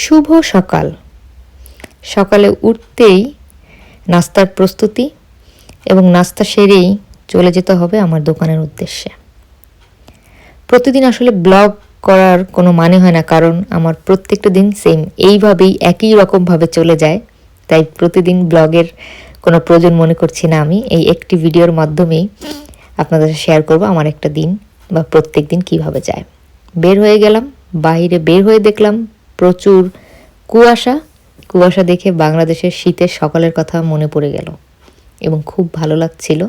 শুভ সকাল। সকালে উঠতেই নাস্তার প্রস্তুতি এবং নাস্তা সেরেই চলে যেতে হবে আমার দোকানের উদ্দেশ্যে। প্রতিদিন আসলে ব্লগ করার কোনো মানে হয় না, কারণ আমার প্রত্যেকটা দিন সেম এইভাবেই একই রকমভাবে চলে যায়। তাই প্রতিদিন ব্লগের কোনো প্রয়োজন মনে করছি না আমি। এই একটি ভিডিওর মাধ্যমেই আপনাদের শেয়ার করব আমার একটা দিন বা প্রত্যেক দিন কীভাবে যায়। বের হয়ে গেলাম, বাইরে বের হয়ে দেখলাম প্রচুর কুয়াশা। কুয়াশা দেখে বাংলাদেশের শীতের সকালের কথা মনে পড়ে গেল এবং খুব ভালো লাগছিল।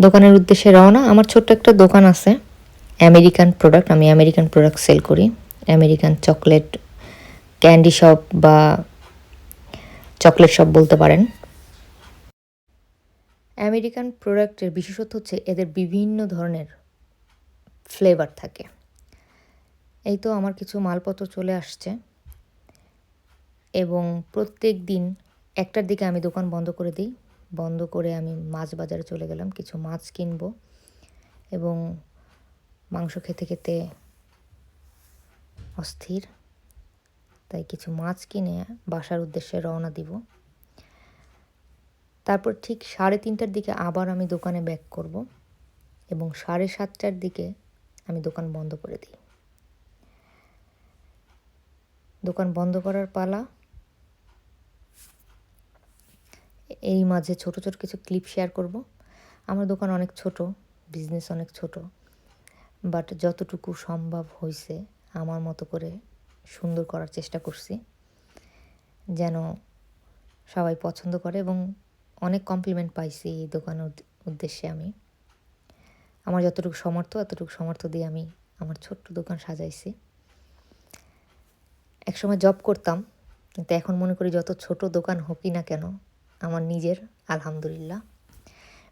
দোকানের উদ্দেশ্যে রওনা। আমার ছোট্ট একটা দোকান আছে। American product. আমি আমেরিকান প্রোডাক্ট সেল করি। আমেরিকান চকলেট ক্যান্ডি শপ বা চকলেট শপ বলতে পারেন। আমেরিকান প্রোডাক্টের বিশেষত্ব হচ্ছে এদের বিভিন্ন ধরনের ফ্লেভার থাকে। এই তো আমার কিছু মালপত্র চলে আসছে। এবং প্রত্যেক দিন একটার দিকে আমি দোকান বন্ধ করে দিই। বন্ধ করে আমি মাছ বাজারে চলে গেলাম, কিছু মাছ কিনব এবং মাংস খেতে খেতে অস্থির। তাই কিছু মাছ কিনে বাসার উদ্দেশ্যে রওনা দিব। তারপর ঠিক সাড়ে তিনটার দিকে আবার আমি দোকানে ব্যাক করব এবং সাড়ে সাতটার দিকে আমি দোকান বন্ধ করে দিই। দোকান বন্ধ করার পালা। এই মাঝে ছোট ছোট কিছু ক্লিপ শেয়ার করব। আমার দোকান অনেক ছোট বিজনেস অনেক ছোট। বাট যতটুকু সম্ভব হয়েছে আমার মতো করে সুন্দর করার চেষ্টা করছি। যেন সবাই পছন্দ করে এবং অনেক কমপ্লিমেন্ট পাইছি এই দোকানের উদ্দেশ্যে আমি। আমার যতটুকু সমর্থ এতটুকু সমর্থ দিয়ে আমি আমার ছোট্ট দোকান সাজাইছি। একসময় জব করতাম, কিন্তু এখন মনে করি যত ছোট দোকান হোকই না কেন, আমার নিজের, আলহামদুলিল্লাহ।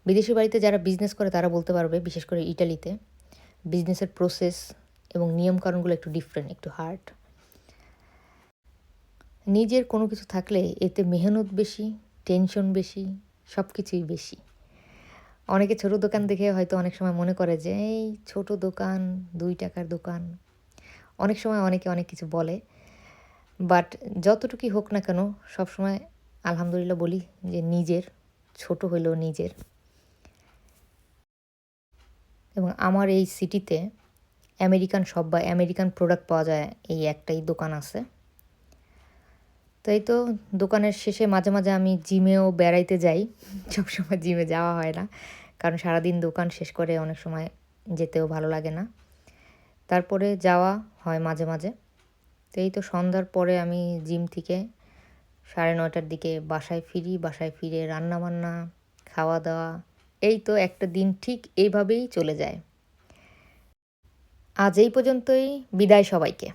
বিদেশি বাড়িতে যারা বিজনেস করে তারা বলতে পারবে, বিশেষ করে ইটালিতে বিজনেসের প্রসেস এবং নিয়মকানুনগুলো একটু ডিফারেন্ট একটু হার্ড নিজের কোনো কিছু থাকলে এতে মেহনত বেশি টেনশন বেশি সব কিছুই বেশি। অনেকে ছোট দোকান দেখে হয়তো অনেক সময় মনে করে যে, এই ছোট দোকান, দুই টাকার দোকান। অনেক সময় অনেকে অনেক কিছু বলে বাট যতটুকুই হোক না কেন, সবসময় আলহামদুলিল্লাহ বলি যে নিজের, ছোট হইলেও নিজের। এবং আমার এই সিটিতে আমেরিকান সব বা আমেরিকান প্রোডাক্ট পাওয়া যায়, এই একটাই দোকান আছে। তো এই তো দোকানের শেষে মাঝে মাঝে আমি জিমেও বেড়াইতে যাই। সবসময় জিমে যাওয়া হয় না, কারণ সারাদিন দোকান শেষ করে অনেক সময় যেতেও ভালো লাগে না। তারপরে যাওয়া হয় মাঝে মাঝে। তো এই তো সন্ধ্যার পরে আমি জিম থেকে সাড়ে নয়টার দিকে বাসায় ফিরি, বাসায় ফিরে রান্না বান্না খাওয়া দাওয়া এই তো একটা দিন ঠিক এইভাবেই চলে যায়। আজ এই পর্যন্তই, বিদায় সবাইকে।